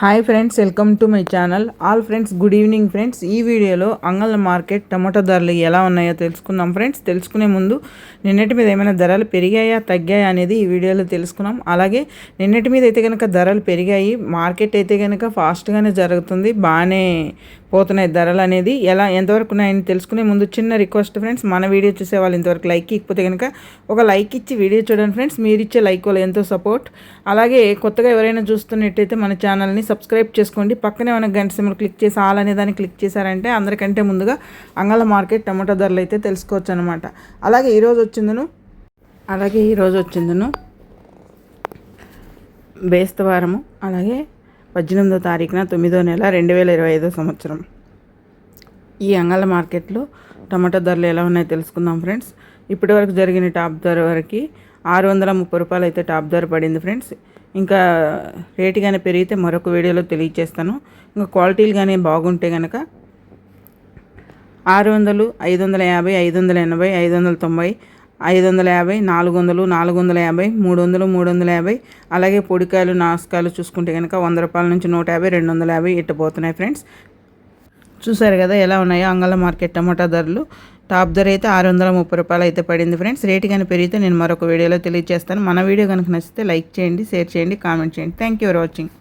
Hi friends welcome to my channel all friends good evening friends ఈ వీడియోలో అంగళ్ళ market tomato ధరలు ఎలా ఉన్నాయో తెలుసుకుందాం ఫ్రెండ్స్ తెలుసుకునే ముందు నిన్నటి మీద ఏమైనా ధరలు పెరిగాయా తగ్గాయా అనేది ఈ వీడియోలో తెలుసుకున్నాం. అలాగే నిన్నటి మీద అయితే కనుక ధరలు పెరిగాయి మార్కెట్ అయితే కనుక ఫాస్ట్గానే జరుగుతుంది బాగానే పోతున్నాయి ధరలు అనేది ఎలా ఎంతవరకు ఉన్నాయని తెలుసుకునే ముందు చిన్న రిక్వెస్ట్ ఫ్రెండ్స్ మన వీడియో చూసే వాళ్ళు ఇంతవరకు లైక్ ఇకపోతే కనుక ఒక లైక్ ఇచ్చి వీడియో చూడండి ఫ్రెండ్స్ మీరు ఇచ్చే లైక్ వల్ల ఎంతో సపోర్ట్ అలాగే కొత్తగా ఎవరైనా చూస్తున్నట్టయితే మన ఛానల్ని సబ్స్క్రైబ్ చేసుకోండి. పక్కనే మన గంట సిమ్లు క్లిక్ చేసి ఆల్ అనే దాన్ని క్లిక్ చేశారంటే అందరికంటే ముందుగా అంగళ మార్కెట్ టమాటో ధరలు అయితే తెలుసుకోవచ్చు అనమాట అలాగే ఈరోజు వచ్చిందను అలాగే ఈరోజు వచ్చిందను బేస్తవారము అలాగే పద్దెనిమిదో తారీఖున తొమ్మిదో నెల రెండు వేల ఇరవై ఐదో సంవత్సరం. ఈ అంగళ మార్కెట్లో టమాటా ధరలు ఎలా ఉన్నాయో తెలుసుకుందాం ఫ్రెండ్స్. ఇప్పటివరకు జరిగిన టాప్ ధర వరకు ఆరు వందల ముప్పై రూపాయలు అయితే టాప్ ధర పడింది ఫ్రెండ్స్. ఇంకా రేటు కానీ పెరిగితే మరొక వీడియోలో తెలియచేస్తాను ఇంకా క్వాలిటీలు కానీ బాగుంటే కనుక ఆరు వందలు ఐదు వందల యాభై ఐదు వందల ఎనభై ఐదు వందల తొంభై ఐదు వందల యాభై నాలుగు వందలు నాలుగు వందల యాభై మూడు వందలు మూడు వందల యాభై. అలాగే పొడికాయలు నాసుకాయలు చూసుకుంటే కనుక వంద రూపాయల నుంచి నూట యాభై రెండు వందల యాభై ఇట్టబోతున్నాయి ఫ్రెండ్స్. చూసారు కదా ఎలా ఉన్నాయో అంగళ మార్కెట్ టమాటా ధరలు. టాప్ ధర అయితే ఆరు వందల ముప్పై రూపాయలు అయితే పడింది ఫ్రెండ్స్. రేటు కానీ పెరిగితే నేను మరొక వీడియోలో తెలియజేస్తాను. మన వీడియో కనుక నచ్చితే లైక్ చేయండి షేర్ చేయండి కామెంట్ చేయండి. Thank you for watching